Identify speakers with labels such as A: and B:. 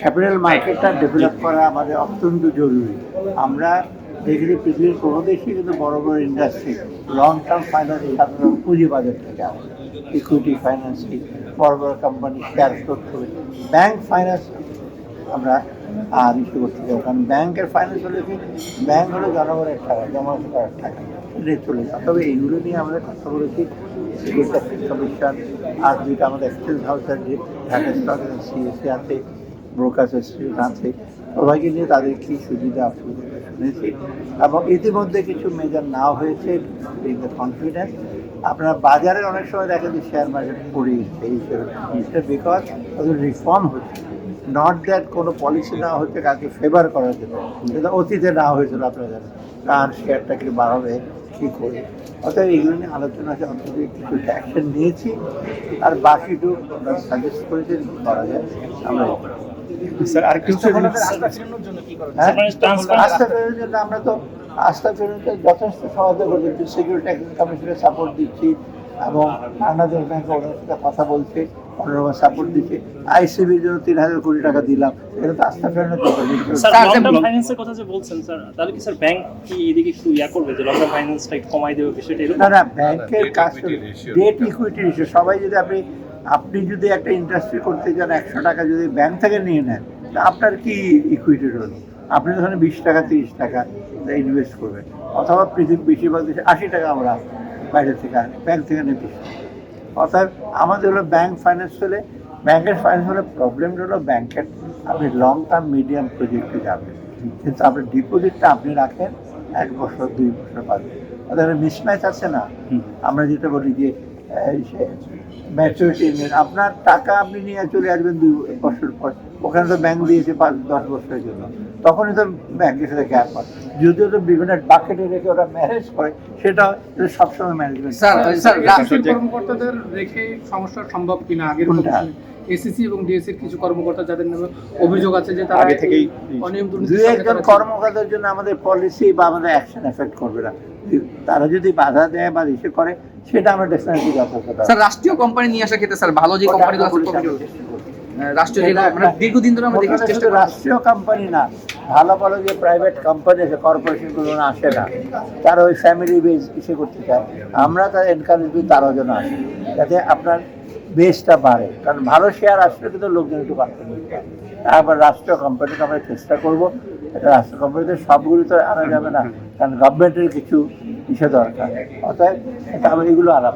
A: Capital মার্কেটটা develop করা আমাদের অত্যন্ত জরুরি। আমরা দেখি পৃথিবীর কোনো দেশই কিন্তু বড় বড় ইন্ডাস্ট্রি লং টার্ম ফাইন্যান্স সাধারণত পুঁজিবাজার থেকে আসে ইকুইটি ফাইন্যান্সিং বড় বড় কোম্পানি শেয়ার করতে হবে। ব্যাংক ফাইন্যান্স আমরা আর ইস্যু করতে চাই। কারণ ব্যাংকের ফাইন্যান্স হলে কি? ব্যাংক হলো জনগণের টাকা জমানো করার টাকা। এটাই চলে যায়। তবে এইগুলো নিয়ে আমরা কথা বলেছি। সিকিউরিটি কমিশন আর যেটা আমাদের এক্সচেঞ্জ হাউসের যে ঢাকা স্টক সিএসি আছে ব্রোকার্স ইনস্টিটিউট আছে সবাইকে নিয়ে তাদের কি সুবিধা অসুবিধা এবং ইতিমধ্যে কিছু মেজার নাও হয়েছে ইন দ্য কনফিডেন্স আপনার বাজারে অনেক সময় দেখেন যে শেয়ার মার্কেট পড়ে গেছে। এই জিনিসটা বিকজ রিফর্ম হচ্ছে। নট দ্যাট কোনো পলিসি না হচ্ছে কাকে ফেভার করার জন্য সেটা অতীতে না হয়েছিল আপনারা জানেন কার শেয়ারটাকে বাড়াবে কী করে অর্থাৎ এগুলো নিয়ে আলোচনা আছে অন্তত কিছু অ্যাকশন নিয়েছি। আর বাকিটুকু আমরা সাজেস্ট করেছি করা যায়। আমরা
B: স্যার হচ্ছে
A: হ্যাঁ? আস্থা ফেরানোর জন্য আমরা তো আস্থা ফেরানোতে যথেষ্ট সহায়তা করছি সিকিউরিটি কমিশনের সাপোর্ট দিচ্ছি এবং বাংলাদেশ ব্যাংক ওনার সাথে কথা বলছে ওনারা সাপোর্ট দিচ্ছে। আইসিবির জন্য তিন হাজার কোটি টাকা দিলাম। এটা তো আস্থা ফেরানোর
C: ফাইন্যান্সের কথা যে বলছেন স্যার তাহলে কি স্যার ব্যাংক কি এদিকে একটু ইয়া করবে যে লং টার্ম ফাইন্যান্সটা একটু কমাই দেবে বিষয়টা
A: না না ব্যাংকের কাজ ডেট ইকুইটি রেশিও সবাই যদি আপনি আপনি যদি একটা ইন্ডাস্ট্রি করতে চান একশো টাকা যদি ব্যাংক থেকে নিয়ে নেন তা আপনার কি ইকুইটি রইল? আপনি ওখানে বিশ টাকা তিরিশ টাকা ইনভেস্ট করবেন। অথবা পৃথিবীর বেশিরভাগ দেশে আশি টাকা আমরা বাইরে থেকে আনে ব্যাংক থেকে নিতে অর্থাৎ আমাদের হলো ব্যাংক ফাইন্যান্স হলে ব্যাংকের ফাইন্যান্স হলে প্রবলেমটা হলো ব্যাংকের আপনি লং টার্ম মিডিয়াম প্রজেক্টে যাবেন। কিন্তু আপনি ডিপোজিটটা আপনি রাখেন এক বছর দুই বছর বাদে। ওদের মিসম্যাচ আছে না। আমরা যেটা বলি যে ম্যাচুরিটি আপনার টাকা আপনি নিয়ে চলে আসবেন দুই বছর পর। ওখানে তো ব্যাংক দিয়েছে পাঁচ দশ বছরের জন্য। তখনই তো ব্যাংকের সাথে গ্যাপ হয়। যদিও তো বিভিন্ন বাকেটে রেখে ওরা ম্যানেজ করে সেটা সবসময় ম্যানেজমেন্ট
D: কর্মকর্তাদের রেখে সমস্যা সম্ভব কিনা? আগের
A: কোনটা?
D: এসিসি এবং ডিএসসির কিছু কর্মকর্তা যাদের নামে অভিযোগ আছে যে তারা
B: আগে থেকেই
D: অনিয়ম
A: দুই একজন কর্মকর্তার জন্য আমাদের পলিসি বা আমাদের অ্যাকশন এফেক্ট করবে না। তারা যদি বাধা দেয় বা ইসে করে সেটা আমরা ডেফিনেটলি
E: স্যার রাষ্ট্রীয় কোম্পানি নিয়ে আসার ক্ষেত্রে স্যার ভালো যে কোম্পানিগুলো আছে
A: আমরা।
E: আহ, রাষ্ট্রীয়
A: এটা-
E: মানে দীর্ঘদিন ধরে আমরা দেখি
A: ওখানে
E: চেষ্টা
A: রাষ্ট্রীয় কোম্পানি না ভালো ভালো যে প্রাইভেট কোম্পানি আছে কর্পোরেশনগুলো না আসে না তারা ওই ফ্যামিলি বেস ইসে করতে চায়। আমরা তার এনকারেজ করি তারাও যেন আসে যাতে আপনার বেসটা বাড়ে। কারণ ভালো শেয়ার আসলে কিন্তু লোকজন একটু বাড়তে আবার রাষ্ট্রীয় কোম্পানিকে আমরা চেষ্টা করব এটা রাষ্ট্রীয় কোম্পানিতে সবগুলো তো আনা যাবে না। কারণ গভর্নমেন্টের কিছু ইসে দরকার। অর্থাৎ এটা আমি এগুলো আলাপ